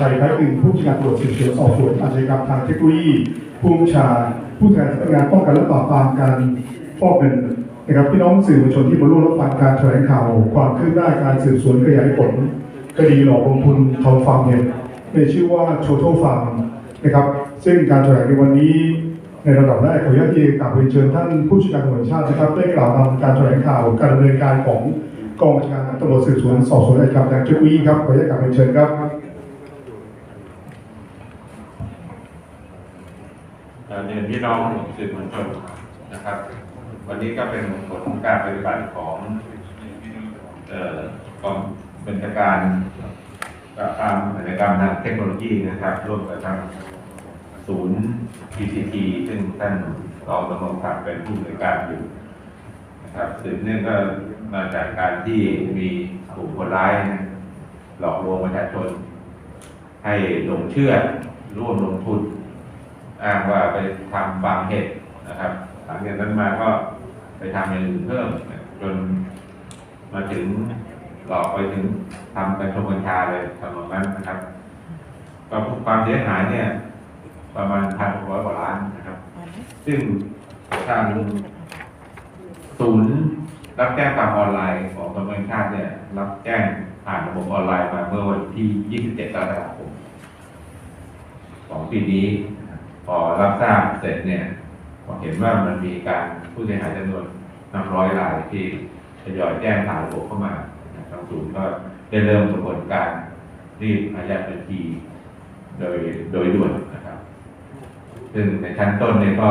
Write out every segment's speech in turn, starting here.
ชัยคล้ายคลึงผู้จัดการตรวจสืบสวนสอบสวนอาชญากรรมทางเทคโนโลยีผู้บัญชา ผู้แทนสำนักงานป้องกันและปราบปรามการฟอกเงินนะครับพี่น้องสื่อมวลชนที่มาร่วมรับฟังการแถลงข่าว ความคืบหน้าการสืบสวนขยายผลคดีหลอกลงทุนทองฟาร์มเนี่ยในชื่อว่าโชโทฟาร์มนะครับซึ่งการแถลงในวันนี้ในระดับแรกขออนุญาตที่กราบเรียนเชิญท่านผู้จัดการตำรวจชาตินะครับได้กล่าวนำการแถลงข่าวการดำเนินการของกองบัญชาการตำรวจสืบสวนสอบสวนอาชญากรรมทางเทคโนโลยีครับขออนุญาตกราบเรียนเชิญครับ เอ่อเรียนพี่น้องสื่อมวลชนนะครับ วันนี้ก็เป็นผลของการปฏิบัติของเอ่อกองบัญชาการปราบปรามอาชญากรรมทางเทคโนโลยีนะครับ ร่วมกับทางศูนย์ PCT ซึ่งท่านรองตำรวจครับเป็นผู้บริการอยู่นะครับสืบเนื่องก็มาจากการที่มีกลุ่มคนร้าย หลอกลวงประชาชน ให้หลงเชื่อร่วมลงทุน อ้างว่าไปทำบางเหตุนะครับหลังจากนั้นมาก็ไปทำอย่างอื่นเพิ่มจนมาถึงหลอกไปถึงทำกัญชงกัญชาเลยทำนองนั้นนะครับก็ความเสียหายเนี่ย ประมาณพันหกร้อยกว่าล้านนะครับ ซึ่งทางศูนย์รับแจ้งความออนไลน์ของกรมการชาติเนี่ย รับแจ้งผ่านระบบออนไลน์มาเมื่อวันที่ 27กรกฎาคมของปีนี้ พอรับทราบเสร็จเนี่ยพอเห็นว่ามันมีการผู้เสียหายจำนวนนับร้อยรายที่ทยอยแจ้งผ่านระบบเข้ามาทางศูนย์ก็ได้เริ่มกระบวนการรีบอายัดบัญชีโดยโดยด่วนนะครับ ซึ่งในชั้นต้นเนี่ยก็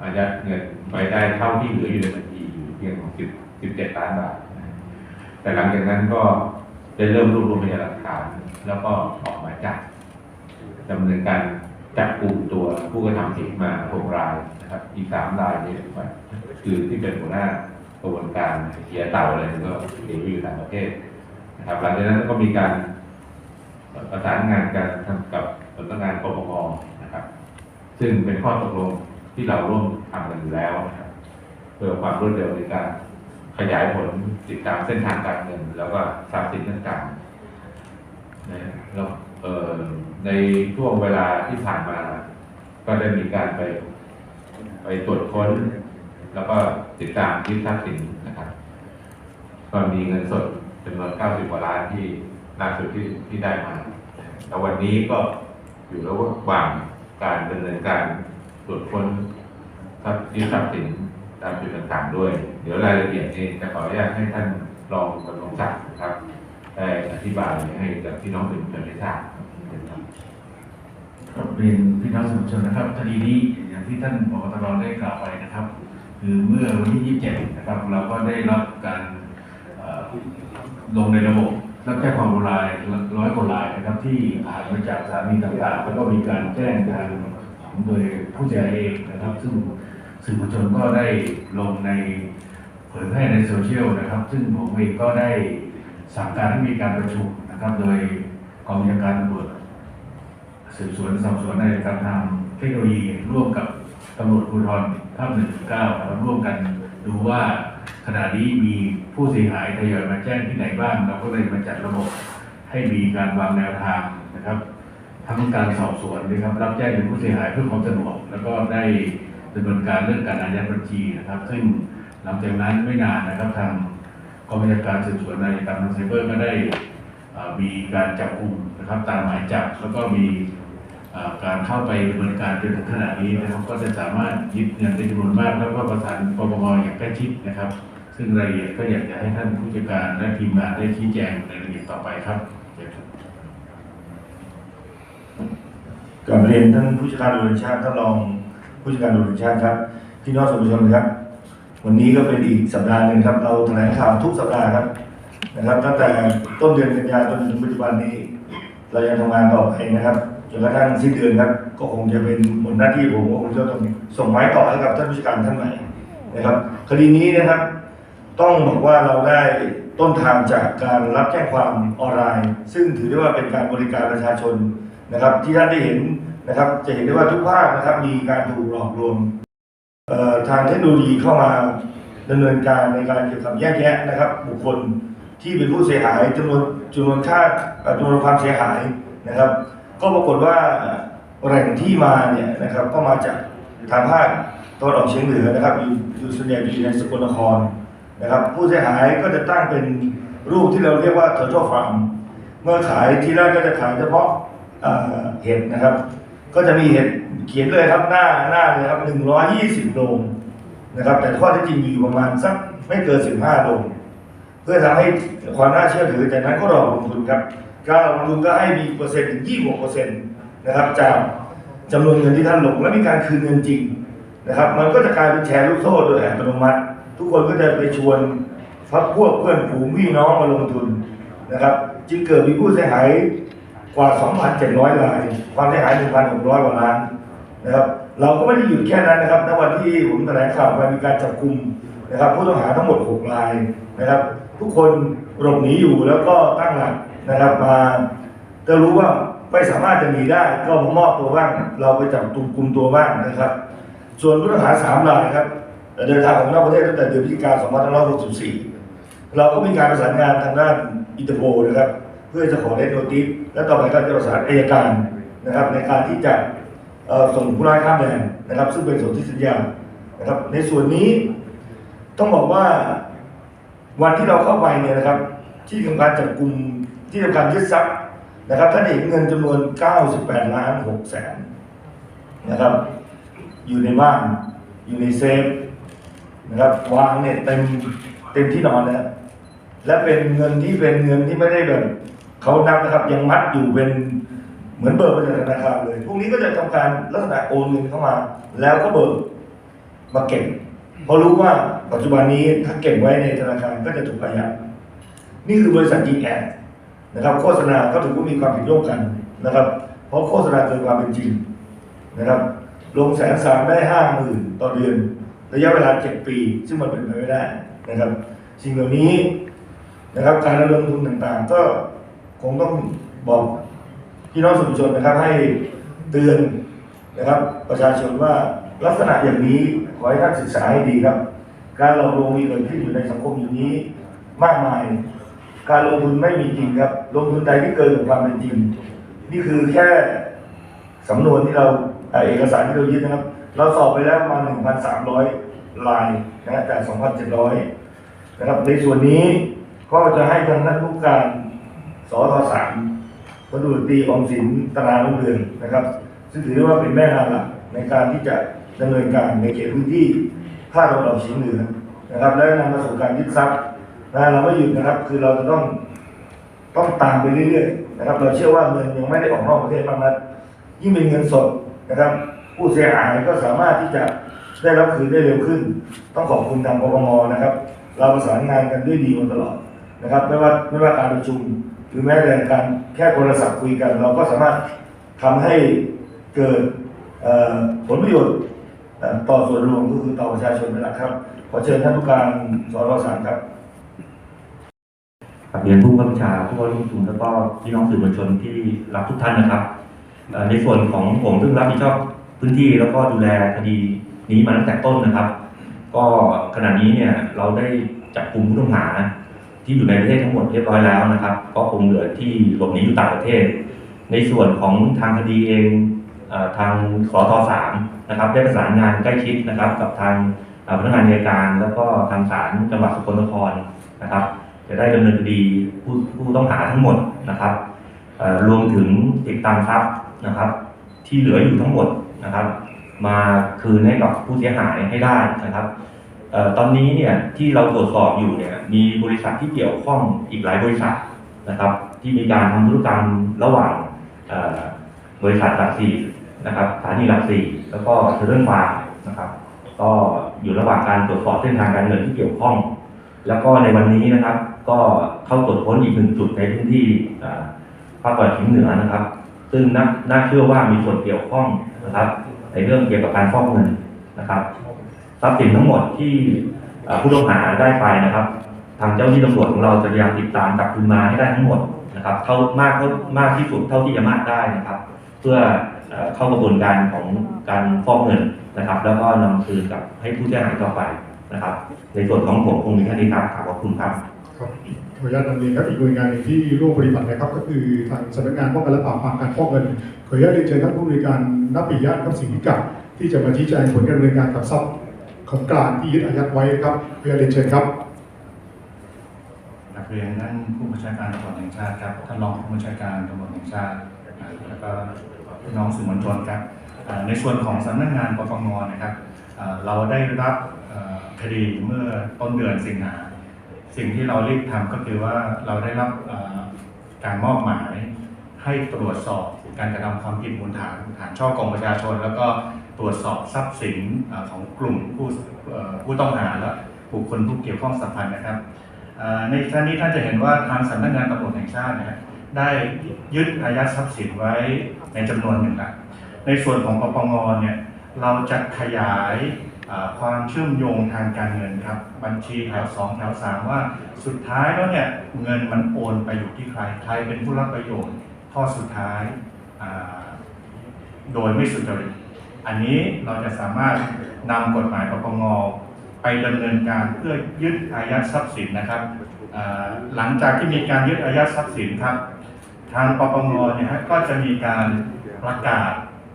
อายัดเงินไว้ได้เท่าที่เหลืออยู่ในบัญชีอยู่เพียงของสิบสิบเจ็ดล้านบาทนะแต่หลังจากนั้นก็ได้เริ่มรวบรวมพยานหลักฐาน แล้วก็ออกหมายจับดำเนินการ จับกลุ่มตัวผู้กระทำผิดมาหกรายนะครับ อีกสามรายนี่คือที่เป็นหัวหน้ากระบวนการเกียร์เต่าอะไรก็เดี๋ยวอยู่ต่างประเทศนะครับหลังจากนั้นก็มีการประสานงานกันทำกับสำนักงานปปงนะครับ ซึ่งเป็นข้อตกลงที่เราร่วมทำกันอยู่แล้วนะครับเพื่อความรวดเร็วในการขยายผลติดตามเส้นทางการเงิน แล้วก็ทรัพย์สินต่างๆนะแล้วเออ ในช่วงเวลาที่ผ่านมา ก็ได้มีการไปไปตรวจค้น แล้วก็ติดตามยึดทรัพย์สินนะครับ ก็มีเงินสดจำนวน 90 กว่าล้านที่ล่าสุดที่ที่ได้มา แต่วันนี้ก็อยู่ระหว่างการดำเนินการตรวจค้นทรัพย์ยึดทรัพย์สินตามจุดต่างๆด้วย เดี๋ยวรายละเอียดนี้จะขออนุญาตให้ท่านรองกำลังศักดิ์นะครับได้อธิบายให้กับพี่น้องสื่อมวลชนได้ทราบครับครับ เรียนพี่น้องสื่อมวลชนนะครับคดีนี้อย่างที่ท่านบกตรได้กล่าวไปนะครับ คือเมื่อวันที่ 27 นะครับ เราก็ได้รับการลงในระบบรับแจ้งความรายร้อยกว่ารายนะครับ ที่ผ่านมาจากสถานีต่างๆ แล้วก็มีการแจ้งทางโดยผู้เสียหายเองนะครับ ซึ่งสื่อมวลชนก็ได้ลงในเผยแพร่ในโซเชียลนะครับ ซึ่งผมเองก็ได้สั่งการให้มีการประชุมนะครับ โดยกองบัญชาการตำรวจ สืบสวนสอบสวนในการทางเทคโนโลยีร่วมกับตำรวจภูธรภาคหนึ่งเก้านะครับร่วมกันดูว่าขณะนี้มีผู้เสียหายทยอยมาแจ้งที่ไหนบ้างเราก็เลยมาจัดระบบให้มีการวางแนวทางนะครับทั้งการสอบสวนนะครับรับแจ้งเป็นผู้เสียหายเพื่อความสะดวกแล้วก็ได้ดำเนินการเรื่องการอายัดบัญชีนะครับ ซึ่งหลังจากนั้นไม่นานนะครับทางกองบัญชาการสืบสวนในการทางไซเบอร์ก็ได้มีการจับกลุ่มนะครับตามหมายจับแล้วก็มี การเข้าไปดำเนินการจนถึงขณะนี้นะครับ ก็จะสามารถยึดเงินได้จำนวนมากแล้วก็ประสานปปงอย่างใกล้ชิดนะครับ ซึ่งรายละเอียดก็อยากจะให้ท่านผู้จัดการและทีมงานได้ชี้แจงในรายละเอียดต่อไปครับเชิญครับกับเรียนท่านผู้จัดการตำรวจแห่งชาติท่านรองผู้จัดการตำรวจแห่งชาติครับพี่น้องสื่อมวลชนครับ วันนี้ก็เป็นอีกสัปดาห์หนึ่งครับ เราแถลงข่าวทุกสัปดาห์ครับนะครับ ตั้งแต่ต้นเดือนกันยายนจนถึงปัจจุบันนี้ เรายังทำงานต่อไปนะครับ จนกระทั่งสิ้นเดือนครับ ก็คงจะเป็นผลหน้าที่ผมก็คงจะต้องส่งไม้ต่อให้กับท่านผู้จัดการท่านใหม่นะครับ คดีนี้นะครับ ต้องบอกว่าเราได้ต้นทางจากการรับแจ้งความออนไลน์ ซึ่งถือได้ว่าเป็นการบริการประชาชนนะครับ ที่ท่านได้เห็นนะครับ จะเห็นได้ว่าทุกภาคนะครับ มีการถูกหลอกลวงทางเทคโนโลยีเข้ามาดำเนินการในการเกี่ยวกับแยกแยะนะครับ บุคคลที่เป็นผู้เสียหายจำนวนจำนวนค่าจำนวนความเสียหายนะครับ ก็ปรากฏว่าแหล่งที่มาเนี่ยนะครับก็มาจากทางภาคตะวันออกเฉียงเหนือนะครับอยู่อยู่ส่วนใหญ่อยู่ในสกลนครนะครับ ผู้เสียหายก็จะตั้งเป็นรูปที่เราเรียกว่า Turtle Farm เมื่อขายที่แรกก็จะขายเฉพาะเอ่อเห็ดนะครับ ก็จะมีเห็ดเขียนเลยครับหน้าหน้าเลยครับ120โลงนะครับ แต่ข้อที่จริงมีอยู่ประมาณสักไม่เกิน15โลงเพื่อทำให้ความน่าเชื่อถือจากนั้นก็รอลงทุนครับ การลงทุนก็ให้มีเปอร์เซ็นต์ถึง26เปอร์เซ็นต์นะครับจากจำนวนเงินที่ท่านลงและมีการคืนเงินจริงนะครับ มันก็จะกลายเป็นแชร์ลูกโซ่โดยอัตโนมัติ ทุกคนก็จะไปชวนพักพวกเพื่อนฝูงพี่น้องมาลงทุนนะครับ จึงเกิดมีผู้เสียหายกว่า 2,700ราย ความเสียหาย 1,600กว่าล้านนะครับ เราก็ไม่ได้หยุดแค่นั้นนะครับณวันที่ผมแถลงข่าวไปมีการจับกลุ่มนะครับ ผู้ต้องหาทั้งหมด 6 รายนะครับ ทุกคนหลบหนีอยู่แล้วก็ตั้งหลัก นะครับมาจะรู้ว่าไม่สามารถจะหนีได้ก็มามอบตัวบ้าง เราไปจับตุมกลุ่มตัวบ้างนะครับ ส่วนผู้ต้องหาสามรายครับเดินทางออกนอกประเทศตั้งแต่เดือนพฤศจิกายน2564 เราก็มีการประสานงานทางด้านอินเตอร์โพลนะครับ เพื่อจะขอเลนโนติสและต่อไปก็จะประสานอัยการนะครับ ในการที่จะส่งผู้ร้ายข้ามแดนนะครับ ซึ่งเป็นส่วนที่สัญญานะครับ ในส่วนนี้ต้องบอกว่าวันที่เราเข้าไปเนี่ยนะครับ ที่ทำการจับกลุ่มที่ทำการยึดทรัพย์นะครับท่านเห็นเงินจำนวน 98 ล้าน6แสนนะครับ อยู่ในบ้านอยู่ในเซฟนะครับวางเนี่ยเต็มเต็มที่นอนนะและเป็นเงินที่เป็นเงินที่ไม่ได้แบบเขานับนะครับยังมัดอยู่เป็นเหมือนเบิกมาจากธนาคารเลยพวกนี้ก็จะทำการลักษณะโอนเงินเข้ามา แล้วก็เบิกมาเก็บเพราะรู้ว่าปัจจุบันนี้ถ้าเก็บไว้ในธนาคารก็จะถูกอายัด นี่คือบริษัทจีแอนะครับโฆษณาก็ถือว่ามีความผิดร่วมกันนะครับ เพราะโฆษณาเกินความเป็นจริงนะครับ ลงแสนสามได้ห้าหมื่นต่อเดือน ระยะเวลาเจ็ดปี ซึ่งมันเป็นไปไม่ได้นะครับ สิ่งเหล่านี้นะครับ การระดมทุนต่างๆ ก็คงต้องบอกพี่น้องสื่อมวลชนนะครับ ให้เตือนนะครับ ประชาชนว่าลักษณะอย่างนี้ขอให้ท่านศึกษาให้ดีครับ การหลอกลวงมีเกิดขึ้นอยู่ในสังคมอยู่นี้มากมาย การลงทุนไม่มีจริงครับ ลงทุนใดที่เกินกว่าความเป็นจริง นี่คือแค่สำนวนที่เราเอกสารที่เรายึดนะครับ เราสอบไปแล้วมา 1,300 ลายนะจาก 2,700 นะครับ ในส่วนนี้ก็จะให้ทางนักผู้การสทสามพลตำรวจตรีออมสินตราลุงเรืองนะครับ ซึ่งถือได้ว่าเป็นแม่งานหลักในการที่จะดำเนินการในเขตพื้นที่ภาคตะวันออกเฉียงเหนือนะครับ และนำมาสู่การยึดทรัพย์ นะเราไม่หยุดนะครับ คือเราจะต้องต้องตามไปเรื่อยๆนะครับ เราเชื่อว่าเงินยังไม่ได้ออกนอกประเทศมากนักยิ่งเป็นเงินสดนะครับ ผู้เสียหายก็สามารถที่จะได้รับคืนได้เร็วขึ้น ต้องขอบคุณทางปปงนะครับ เราประสานงานกันด้วยดีมาตลอดนะครับ ไม่ว่าไม่ว่าการประชุมหรือแม้แต่การแค่โทรศัพท์คุยกัน เราก็สามารถทำให้เกิดผลประโยชน์ต่อส่วนรวมก็คือต่อประชาชนเป็นหลักครับ ขอเชิญท่านผู้การสรสามครับ กับเรียนผู้บัญชาผู้ว่าราชการแล้วก็พี่น้องสื่อมวลชนที่รับทุกท่านนะครับในส่วนของผมซึ่งรับผิดชอบพื้นที่แล้วก็ดูแลคดีนี้มาตั้งแต่ต้นนะครับ ก็ขณะนี้เนี่ยเราได้จับกลุ่มผู้ต้องหาที่อยู่ในประเทศทั้งหมดเรียบร้อยแล้วนะครับ ก็คงเหลือที่หลบหนีอยู่ต่างประเทศ ในส่วนของทางคดีเองทางสทสามนะครับ ได้ประสานงานใกล้ชิดนะครับ กับทางพนักงานอัยการ แล้วก็ทางศาลจังหวัดสกลนครนะครับ จะได้ดำเนินคดีผู้ผู้ต้องหาทั้งหมดนะครับรวมถึงติดตามทรัพย์นะครับ ที่เหลืออยู่ทั้งหมดนะครับ มาคืนให้กับผู้เสียหายให้ได้นะครับออตอนนี้เนี่ยที่เราตรวจสอบอยู่เนี่ยมีบริษัทที่เกี่ยวข้องอีกหลายบริษัทนะครับ ที่มีการทำธุรกรรมระหว่างบริษัทหลักสี่นะครับสถานีหลักสี่แล้วก็เทเลอร์ฟาร์นะครับ ก็อยู่ระหว่างการตรวจสอบเส้นทางการเงินที่เกี่ยวข้อง แล้วก็ในวันนี้นะครับ ก็เข้าตรวจค้นอีกหนึ่งจุดในพื้นที่ภาคตะวันออกเฉียงเหนือนะครับ ซึ่งน่าน่าเชื่อว่ามีส่วนเกี่ยวข้องนะครับ ในเรื่องเกี่ยวกับการฟอกเงินนะครับทรัพย์สินทั้งหมดที่ผู้ต้องหาได้ไปนะครับ ทางเจ้าหน้าที่ตำรวจของเราจะพยายามติดตามจับคืนมาให้ได้ทั้งหมดนะครับเท่ามากเท่ามากที่สุดเท่าที่จะมากได้นะครับ เพื่อเข้ากระบวนการของการฟอกเงินนะครับ แล้วก็นำคืนกับให้ผู้เสียหายต่อไปนะครับ ในส่วนของผมคงมีแค่นี้ครับขอบคุณครับ ครับขออนุญาตนำเรียนครับอีกหน่วยงานหนึ่งที่ร่วมปฏิบัตินะครับ ก็คือทางสำนักงานป้องกันและปราบปรามการฟอกเงินขออนุญาตเรียนเชิญท่านผู้บริการนับปิยะครับสิ่งพิกัดที่จะมาชี้แจงผลการดำเนินการกับทรัพย์ของกลางที่ยึดอายัดไว้ครับขออนุญาตเรียนเชิญครับกราบเรียนท่านผู้บัญชาการตำรวจแห่งชาติครับท่านรองผู้บัญชาการตำรวจแห่งชาติแล้วก็พี่น้องสื่อมวลชนครับในส่วนของสำนักงานปปงนะครับอ่าเราได้รับคดีเมื่อต้นเดือนสิงหา สิ่งที่เรารีบทำก็คือว่าเราได้รับการมอบหมายให้ตรวจสอบการกระทำความผิดมูลฐานฐานช่อโกงประชาชน แล้วก็ตรวจสอบทรัพย์สินอของกลุ่มผู้ผู้ต้องหาและบุคคลผู้เกี่ยวข้องสัมพันธ์นะครับในท่านนี้ท่านจะเห็นว่าทางสำนักงานตำรวจแห่งชาตินะได้ยึดอายัดทรัพย์สินไว้ในจำนวนหนึ่งละในส่วนของปปงเนี่ยเราจะขยาย ความเชื่อมโยงทางการเงินครับ บัญชีแถวสองแถวสามว่า สุดท้ายแล้วเนี่ยเงินมันโอนไปอยู่ที่ใครใครเป็นผู้รับประโยชน์ทอสุดท้ายาโดยไม่สุจริตอันนี้เราจะสามารถนำกฎหมายปปงไปดำเนินการเพื่อยึดอายัดทรัพย์สินนะครับหลังจากที่มีการยึดอายัดทรัพย์สินครับ ทางปปงเนี่ยฮะก็จะมีการประกาศ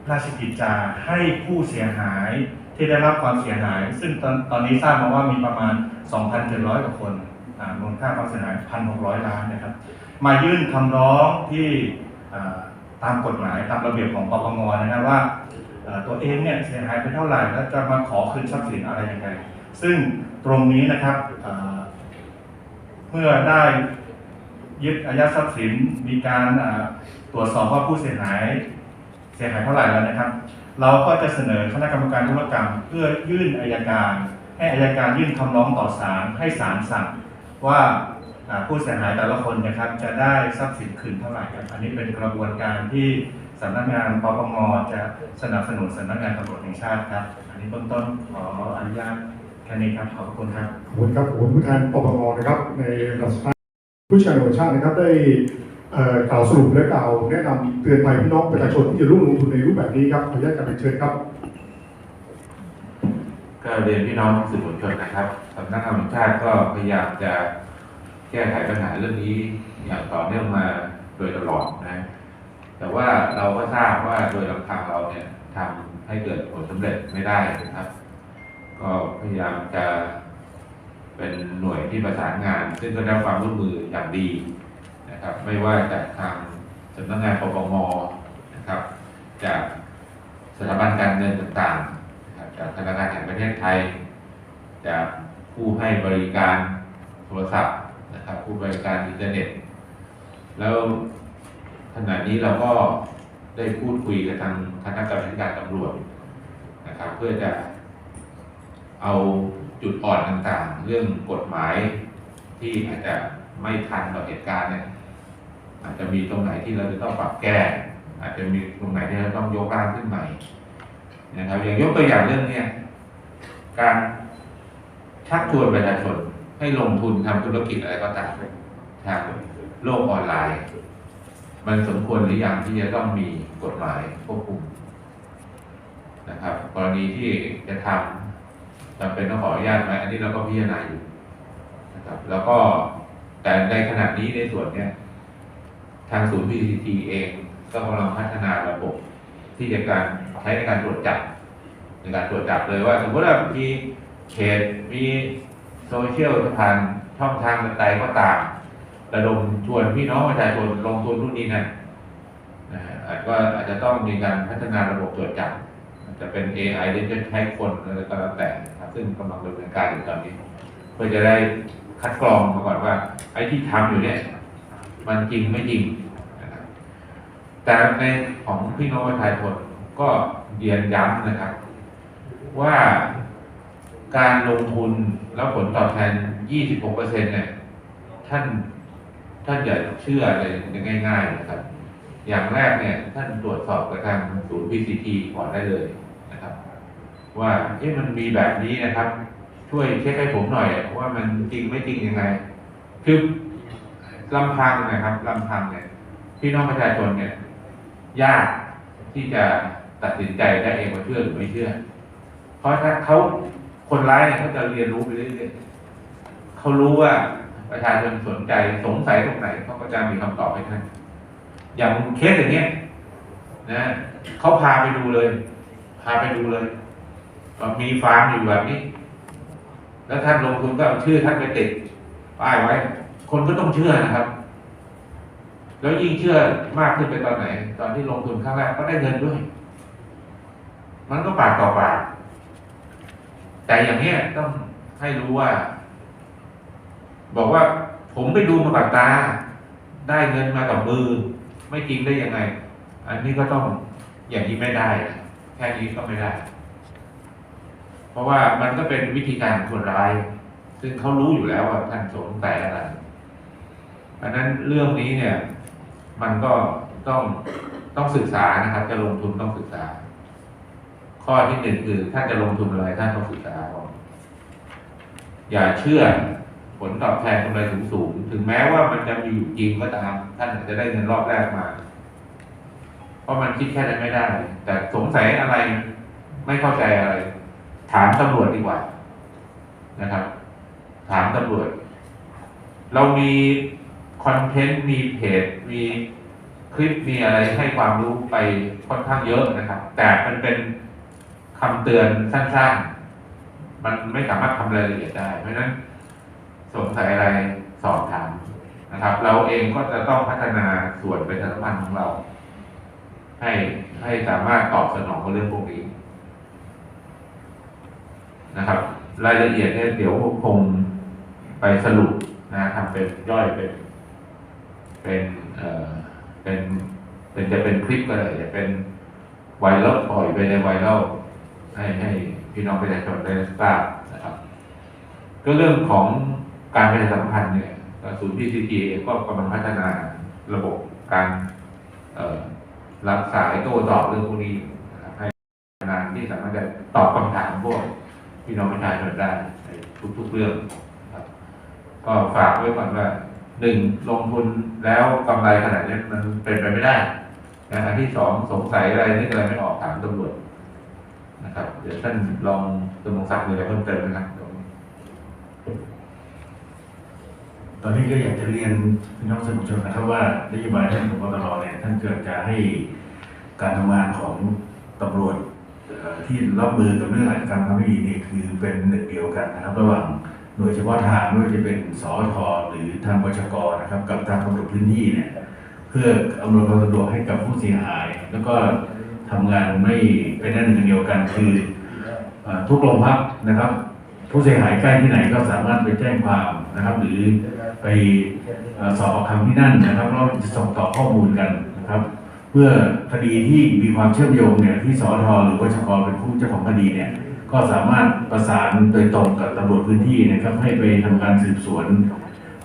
ราชกิจจาให้ผู้เสียหาย ที่ได้รับความเสียหาย ซึ่งตอนตอนนี้ทราบมาว่ามีประมาณ 2,700 กว่าคนมูลค่าความเสียหาย 1,600 ล้านนะครับ มายื่นคำร้องที่ตามกฎหมายตามระเบียบของปปงนะครับว่าตัวเองเนี่ยเสียหายไปเท่าไหร่แล้วจะมาขอคืนทรัพย์สินอะไรยังไง ซึ่งตรงนี้นะครับเมื่อได้ยึดอายัดทรัพย์สินมีการตรวจสอบว่าผู้เสียหาย เสียหายเท่าไหร่แล้วนะครับ เราก็จะเสนอคณะกรรมการธุรกรรม เพื่อยื่นอายการ ให้อายการยื่นคำร้องต่อศาลให้ศาลสั่งว่าผู้เสียหายแต่ละคนนะครับจะได้ทรัพย์สินคืนเท่าไหร่ครับอันนี้เป็นกระบวนการที่สำนักงานปปงจะสนับสนุนสำนักงานตำรวจแห่งชาติครับ อันนี้ต้นต้นขออนุญาตแค่นี้ครับขอบคุณครับขอบคุณครับขอบคุณผู้แทนปปงนะครับในระดับสภาผู้ชายของชาตินะครับได้ กล่าวสรุปและกล่าวแนะนำเตือนภัยพี่น้องประชาชนที่จะร่วมลงทุนในรูปแบบนี้ครับขออนุญาตการเป็นเชิญครับก็เรียนพี่น้องสื่อมวลชนนะครับสำนักงานชาติก็พยายามจะแก้ไขปัญหาเรื่องนี้ อย่างต่อเนื่องมาโดยตลอดนะ แต่ว่าเราก็ทราบว่าโดยลำพังเราเนี่ยทำให้เกิดผลสำเร็จไม่ได้นะครับ ก็พยายามจะเป็นหน่วยที่ประสานงาน ซึ่งก็ได้ความร่วมมืออย่างดี นะครับ ไม่ว่าจากทางสำนักงานปปงนะครับ จากสถาบันการเงินต่างๆนะครับจากธนาคารแห่งประเทศไทย จากผู้ให้บริการโทรศัพท์นะครับ ผู้บริการอินเทอร์เน็ต แล้วขณะนี้เราก็ได้พูดคุยกับทางคณะกรรมการตำรวจนะครับเพื่อจะเอาจุดอ่อนต่างๆ เรื่องกฎหมายที่อาจจะไม่ทันต่อเหตุการณ์เนี่ย อาจจะมีตรงไหนที่เราจะต้องปรับแก้ อาจจะมีตรงไหนที่เราต้องยกร่างขึ้นใหม่นะครับอย่างยกตัวอย่างเรื่องเนี้ยการชักชวนประชาชนให้ลงทุนทำธุรกิจอะไรก็ตามทางโลกออนไลน์ มันสมควรหรือยังที่จะต้องมีกฎหมายควบคุมนะครับ กรณีที่จะทำจำเป็นต้องขออนุญาตไหมอันนี้เราก็พิจารณาอยู่นะครับ แล้วก็แต่ในขณะนี้ในส่วนเนี้ย ทางศูนย์ PCT เองก็กำลังพัฒนาระบบ ที่จะการใช้ในการตรวจจับในการตรวจจับเลยว่า สมมติว่ามีเขตมีโซเชียลผ่านช่องทางใดก็ตามระดมชวนพี่น้องประชาชนลงทุนรุ่นนี้นะนะอาจก็อาจจะต้องมีการพัฒนาระบบตรวจจับจะเป็น AI หรือจะใช้คนอะไรก็แล้วแต่ครับซึ่งกำลังดำเนินการอยู่ตอนนี้ เพื่อจะได้คัดกรองมาก่อนว่า ไอ้ที่ทำอยู่เนี่ย มันจริงไม่จริงนะครับแต่ในของพี่น้องประชาชนก็เรียนย้ำนะครับ ว่าการลงทุนแล้วผลตอบแทน 26%เนี่ยท่านท่านอย่าเชื่อเลยง่าย ๆ นะครับ อย่างแรกเนี่ย ท่านตรวจสอบกับทางศูนย์ PCT ก่อนได้เลยนะครับ ว่าเอ๊ะมันมีแบบนี้นะครับ ช่วยเช็คให้ผมหน่อยว่ามันจริงไม่จริงยังไง คือ ลำพังนะครับลำพังเนี่ยพี่น้องประชาชนเนี่ย ยากที่จะตัดสินใจได้เองว่าเชื่อหรือไม่เชื่อ เพราะถ้าเขาคนร้ายเนี่ยเขาจะเรียนรู้ไปเรื่อยๆเขารู้ว่าประชาชนสนใจสงสัยตรงไหนเขาก็จะมีคำตอบให้ท่านอย่างเคสอย่างเงี้ยนะเขาพาไปดูเลย พาไปดูเลยมีฟาร์มอยู่แบบนี้ แล้วท่านลงทุนก็เอาชื่อท่านไปติดป้ายไว้ คนก็ต้องเชื่อนะครับ แล้วยิ่งเชื่อมากขึ้นไปตอนไหน ตอนที่ลงทุนครั้งแรกก็ได้เงินด้วย มันก็ปากต่อปาก แต่อย่างนี้ต้องให้รู้ว่า บอกว่าผมไปดูมากับตา ได้เงินมากับมือ ไม่จริงได้ยังไง อันนี้ก็ต้องอย่างนี้ไม่ได้ แค่นี้ก็ไม่ได้ เพราะว่ามันก็เป็นวิธีการคนร้าย ซึ่งเขารู้อยู่แล้วว่าท่านสงสัยอะไร อันนั้นเรื่องนี้เนี่ย มันก็ต้องต้องศึกษานะครับ จะลงทุนต้องศึกษา ข้อที่หนึ่งคือท่านจะลงทุนอะไรท่านต้องศึกษาก่อนอย่าเชื่อผลตอบแทนกำไรสูงสูงถึงแม้ว่ามันจะมีอยู่จริงก็ตาม ท่านอาจจะได้เงินรอบแรกมา เพราะมันคิดแค่นั้นไม่ได้ แต่สงสัยอะไรไม่เข้าใจอะไร ถามตำรวจดีกว่านะครับ ถามตำรวจ เรามี อนเทนต์มีเพจมีคลิปมีอะไรให้ความรู้ไปค่อนข้างเยอะนะครับ แต่มันเป็นคำเตือนสั้น ๆ มันไม่สามารถทำรายละเอียดได้ เพราะฉะนั้นสงสัยอะไรสอบถามนะครับ เราเองก็จะต้องพัฒนาส่วนประชาสัมพันของเรา ให้ให้สามารถตอบสนองกับเรื่องพวกนี้นะครับ รายละเอียดเนี่ยเดี๋ยวคงไปสรุปนะทำเป็นย่อยเป็น เป็นเออเป็นเป็นจะเป็นคลิปก็ได้จะเป็นไวรัลปล่อยไปในไวรัลให้ให้พี่น้องประชาชนได้ทราบนะครับ ก็เรื่องของการประชาสัมพันธ์เนี่ยศูนย์พีซีทีก็กำลังพัฒนาระบบการรับสายโต้ตอบเรื่องพวกนี้ให้งานที่สามารถจะตอบคำถามพวกพี่น้องประชาชนได้ในทุกๆเรื่องก็ฝากไว้ก่อนว่า หนึ่งลงทุนแล้วกำไรขนาดนี้มันเป็นไปไม่ได้นะอันที่สองสงสัยอะไรนึกอะไรไม่ออกถามตำรวจนะครับ เดี๋ยวท่านลองตำรวจศักดิ์มีอะไรเพิ่มเติมนะครับตอนนี้ก็อยากจะเรียนพี่น้องสื่อมวลชนนะครับว่านโยบายท่านผบตรเนี่ยท่านเกิดจะให้การทำงานของตำรวจที่รับมือกับเรื่องอารทางไม่ดีเนี่ยคือเป็นหนึ่งเดียวกันนะครับ ระหว่าง หน่วยเฉพาะทางไม่ว่าจะเป็นสอทหรือทางบชกนะครับ กับทางตำรวจพื้นที่เนี่ยเพื่ออำนวยความสะดวกให้กับผู้เสียหาย แล้วก็ทำงานไม่เป็นอันหนึ่งเดียวกันคืออทุกโรงพักนะครับ ผู้เสียหายใกล้ที่ไหนก็สามารถไปแจ้งความนะครับ หรือไปอสอบปากคำที่นั่นนะครับแล้วจะส่งต่อข้อมูลกันนะครับ เพื่อคดีที่มีความเชื่อมโยงเนี่ยที่สอทหรือวชกเป็นผู้เจ้าของคดีเนี่ย ก็สามารถประสานโดยตรงกับตำรวจพื้นที่นะครับ ให้ไปทำการสืบสวน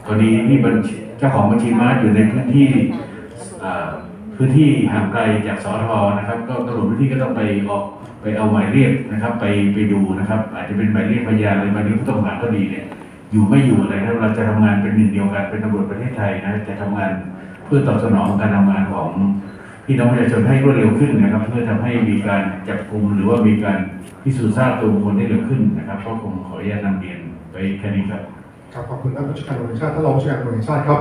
กรณีที่บัญชีเจ้าของบัญชีม้าอยู่ในพื้นที่เอ่อพื้นที่ห่างไกลจากสอทนะครับ ก็ตำรวจพื้นที่ก็ต้องไปออกไปเอาหมายเรียกนะครับ ไปไปดูนะครับ อาจจะเป็นหมายเรียกพยานหรือหมายเรียกผู้ต้องหาก็ดีเนี่ยอยู่ไม่อยู่อะไรนะเราจะทำงานเป็นหนึ่งเดียวกันเป็นตำรวจประเทศไทยนะจะทำงานเพื่อตอบสนองการทำงานของ พี่น้องประชาชนให้รวดเร็วขึ้นนะครับ เพื่อทำให้มีการจับกุมหรือว่ามีการพิสูจน์ทราบตัวบุคคลได้เร็วขึ้นนะครับก็คงขออนุญาตนำเรียนไปแค่นี้ครับครับขอบคุณท่านผู้จัดการตำรวจแห่งชาติท่านรองผู้จัดการตำรวจแห่งชาติครับ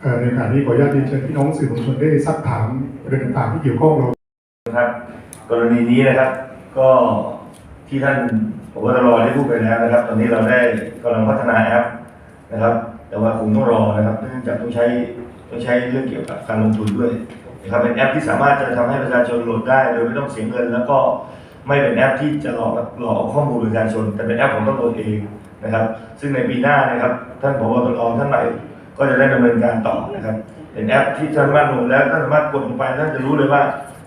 เอ่อในโอกาสนี้ขออนุญาตเรียนเชิญพี่น้องสื่อมวลชนได้ซักถามประเด็นต่างๆที่เกี่ยวข้องเรานะครับกรณีนี้นะครับ ก็ที่ท่านผบตรได้พูดไปแล้วนะครับ ตอนนี้เราได้กำลังพัฒนาแอปนะครับ แต่ว่าคงต้องรอนะครับเนื่องจากต้องใช้ต้องใช้เรื่องเกี่ยวกับการลงทุนด้วย นะครับเป็นแอปที่สามารถจะทำให้ประชาชนโหลดได้ โดยไม่ต้องเสียเงิน แล้วก็ไม่เป็นแอปที่จะหลอกหลอกเอาข้อมูลประชาชน แต่เป็นแอปของตำรวจเองนะครับ ซึ่งในปีหน้านะครับ ท่านผบตรท่านใหม่ก็จะได้ดำเนินการต่อนะครับ เป็นแอปที่สามารถโหลดแล้วท่านสามารถกดลงไปท่านจะรู้เลยว่า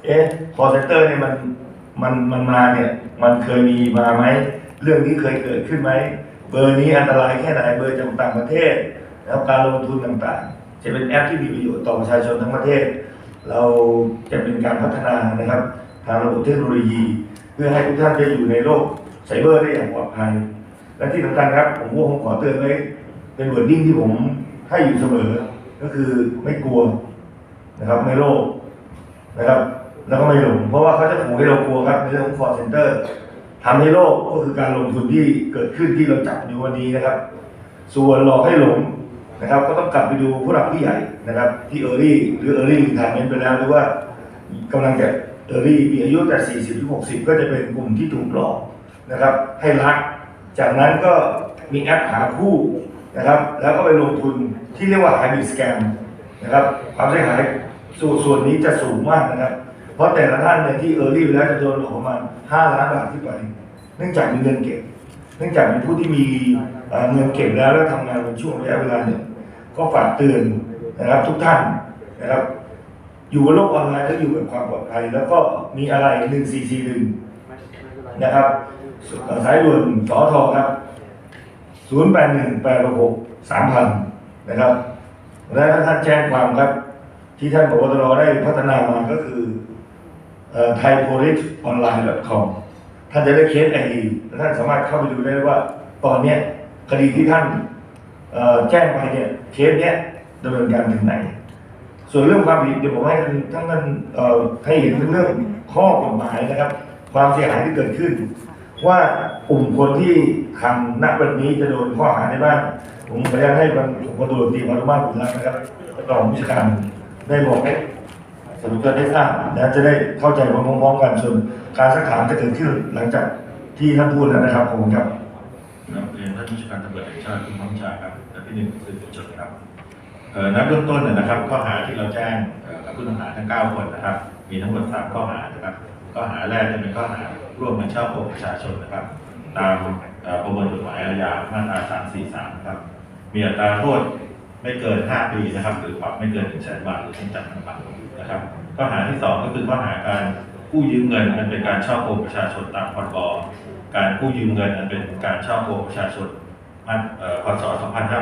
เอ๊ะ call center เนี่ยมันมันมันมาเนี่ยมันเคยมีมาไหมเรื่องนี้เคยเกิดขึ้นไหมเบอร์นี้อันตรายแค่ไหนเบอร์จากต่างประเทศแล้วการลงทุนต่างๆ จะเป็นแอปที่มีประโยชน์ต่อประชาชนทั้งประเทศ เราจะเป็นการพัฒนานะครับ ทางระบบเทคโนโลยี เพื่อให้ทุกท่านได้อยู่ในโลกไซเบอร์ได้อย่างปลอดภัย และที่สำคัญครับ ผมก็คงขอเตือนไว้เป็นวอร์ดิ้งที่ผมให้อยู่เสมอ ก็คือไม่กลัวนะครับ ไม่โลภนะครับ แล้วก็ไม่หลงเพราะว่าเขาจะขู่ให้เรากลัวครับในเรื่องของ call center ทำให้โลกก็คือการลงทุนที่เกิดขึ้นที่เราจับอยู่วันนี้นะครับ ส่วนหลอกให้หลง นะครับ ก็ต้องกลับไปดูผู้หลักผู้ใหญ่นะครับ ที่เออรี่หรือเออรี่ทานเมนไปแล้วหรือว่ากำลังจะเออรี่มีอายุแต่ 40ถึง60 ก็จะเป็นกลุ่มที่ถูกหลอกนะครับ ให้รัก จากนั้นก็มีแอปหาคู่นะครับ แล้วก็ไปลงทุนที่เรียกว่า hybrid scam นะครับความเสียหายส่วนส่วนนี้จะสูงมากนะครับ เพราะแต่ละท่านเนี่ยที่เออรี่แล้วจะโดนหลอกประมาณ5ล้านบาทขึ้นไป เนื่องจากมีเงินเก็บ เนื่องจากมีผู้ที่มีเอ่อเงินเก็บแล้วแล้วทำงานเป็นช่วงระยะเวลาหนึ่ง ก็ฝากเตือนนะครับ ทุกท่านนะครับ อยู่บนโลกออนไลน์แล้วอยู่กับความปลอดภัย แล้วก็มีอะไร1441นะครับ สายด่วนสอทอครับ081 866 3000นนะครับและถ้าท่านแจ้งความครับ ที่ท่านบอกว่าตรได้พัฒนามาก็คือไทยโพลิสออนไลน์ .com ท่านจะได้เคสไอดีและท่านสามารถเข้าไปดูได้ว่า ตอนนี้คดีที่ท่าน แจ้งไปเนี่ยเคสเนี้ยดำเนินการถึงไหน ส่วนเรื่องความผิดเดี๋ยวผมให้ท่านท่านท่านให้เห็นเรื่องข้อกฎหมายนะครับ ความเสียหายที่เกิดขึ้น ว่ากลุ่มคนที่ทำณวันนี้จะโดนข้อหาในบ้างผมขออนุญาตให้บรรผมกระโดดตีมารุมาบุญรักนะครับรองผู้จัดการได้บอกให้สรุปกันได้ทราบและจะได้เข้าใจพร้อมๆกันส่วนการสักถามจะเกิดขึ้นหลังจากที่ท่านพูดแล้วนะครับผมครับครับเรียนท่านผู้จัดการตำรวจแห่งชาติคุณพ้องชายครับ และพี่หนึ่งสื่อมวลชนครับเอ่อนับเบื้องต้นนะครับ ข้อหาที่เราแจ้งกับผู้ต้องหาทั้ง 9 คนนะครับ มีทั้งหมด 3 ข้อหานะครับ ข้อหาแรกจะเป็นข้อหาร่วมกันเช่อโกงประชาชนนะครับ ตามประมวลกฎหมายอาญามาตรา 343 นะครับ มีอัตราโทษไม่เกิน 5 ปีนะครับ หรือปรับไม่เกิน1 0 0 0 0แสนบาทหรือทั้งจำทั้งปรับนะครับ ข้อหาที่ 2 ก็คือข้อหาการกู้ยืมเงินอันเป็นการเช่อโกงประชาชนตามพรบการกู้ยืมเงินอันเป็นการเช่อโกงประชาชน พศ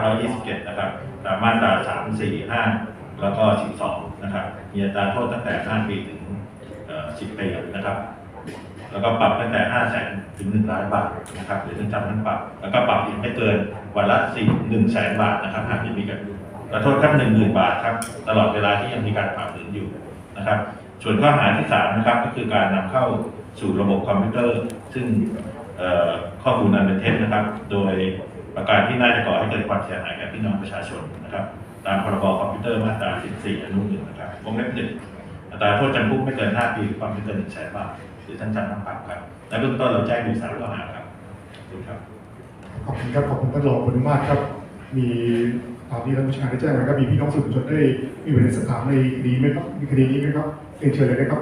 2527 นะครับตามมาตรา 3 4 5 แล้วก็ 12 นะครับ มีอัตราโทษตั้งแต่ 5 ปีถึง 10 ปีนะครับ แล้วก็ปรับตั้งแต่ 5 0 0แสนถึง 1 ล้านบาทนะครับ หรือทั้งจำทั้งปรับ แล้วก็ปรับอีกไม่เกินวันละ 4 1แสนบาทนะครับ หากที่มีการกระโทษขั้น1 0,000 บาทครับ ตลอดเวลาที่ยังมีการฝ่าฝืนอยู่นะครับ ส่วนข้อหาที่ 3 นะครับ ก็คือการนำเข้าสู่ระบบคอมพิวเตอร์ ซึ่งข้อมูลอันเป็นเท็จนะครับ โดย ประการที่น่าจะก่อให้เกิดความเสียหายแก่พี่น้องประชาชนนะครับ ตามพรบคอมพิวเตอร์มาตรา 14 อนุหนึ่งนะครับวงเล็บหนึ่งอัตราโทษจำคุกไม่เกิน 5 ปีหรือปรับไม่เกิน1แสนบาทหรือทั้งจำทั้งปรับครับและเบื้องต้นเราแจ้งอยู่สามข้อหาครับขอบคุณครับขอบคุณครับขอบคุณท่านรองคุณมากครับ มีตามที่ท่านผู้ชายได้แจ้งไว้ครับมีพี่น้องสื่อมวลชนได้มีประเด็นสักถามในคดีไหมครับมีคดีนี้ไหมครับเรียนเชิญเลยนะครับ